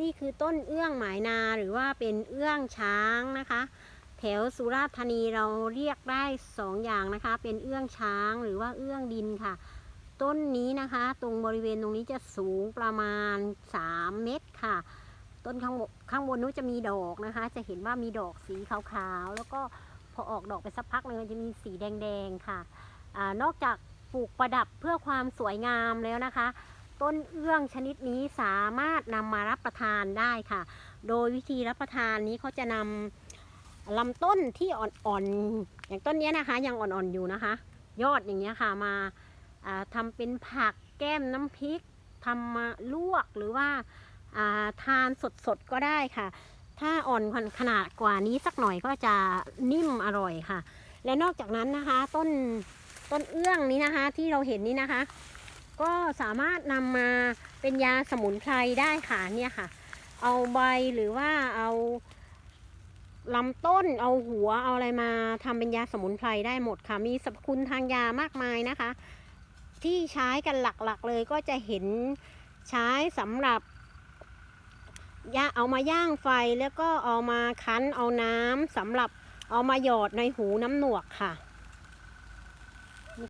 นี่คือต้นเอื้องหมายนาหรือว่าเป็นเอื้องช้างนะคะ แถวสุราษฎร์ธานีเราเรียกได้สองอย่างนะคะ เป็นเอื้องช้างหรือว่าเอื้องดินค่ะ ต้นนี้นะคะ ตรงบริเวณตรงนี้จะสูงประมาณ 3 เมตรค่ะ ต้นข้างบนข้างบนนู้นจะมีดอกนะคะ จะเห็นว่ามีดอกสีขาวๆ แล้วก็พอออกดอกไปสักพักหนึงมันจะมีสีแดงๆค่ะอนอกจากปลูกประดับเพื่อความสวยงามแล้วนะคะ ต้นเอื้องชนิดนี้สามารถนำมารับประทานได้ค่ะ โดยวิธีรับประทานนี้เขาจะนำลำต้นที่อ่อนๆ อย่างต้นนี้นะคะ ยังอ่อนๆอยู่นะคะ ยอดอย่างเงี้ยค่ะมาอ่าทำเป็นผักแก้มน้ำพริกทำมาลวกหรือว่าทานสดๆก็ได้ค่ะ ถ้าอ่อนขนาดกว่านี้สักหน่อยก็จะนิ่มอร่อยค่ะ และนอกจากนั้นนะคะต้นต้นเอื้องนี้นะคะที่เราเห็นนี้นะคะ ก็สามารถนำมาเป็นยาสมุนไพรได้ค่ะเนี่ยค่ะ เอาใบหรือว่าเอาลำต้นเอาหัวเอาอะไรมาทำเป็นยาสมุนไพรได้หมดค่ะ มีสรรพคุณทางยามากมายนะคะ ที่ใช้กันหลักๆเลยก็จะเห็นใช้สำหรับยาเอามาย่างไฟแล้วก็เอามาคั้นเอาน้ำสำหรับเอามาหยอดในหูน้ำหนวกค่ะ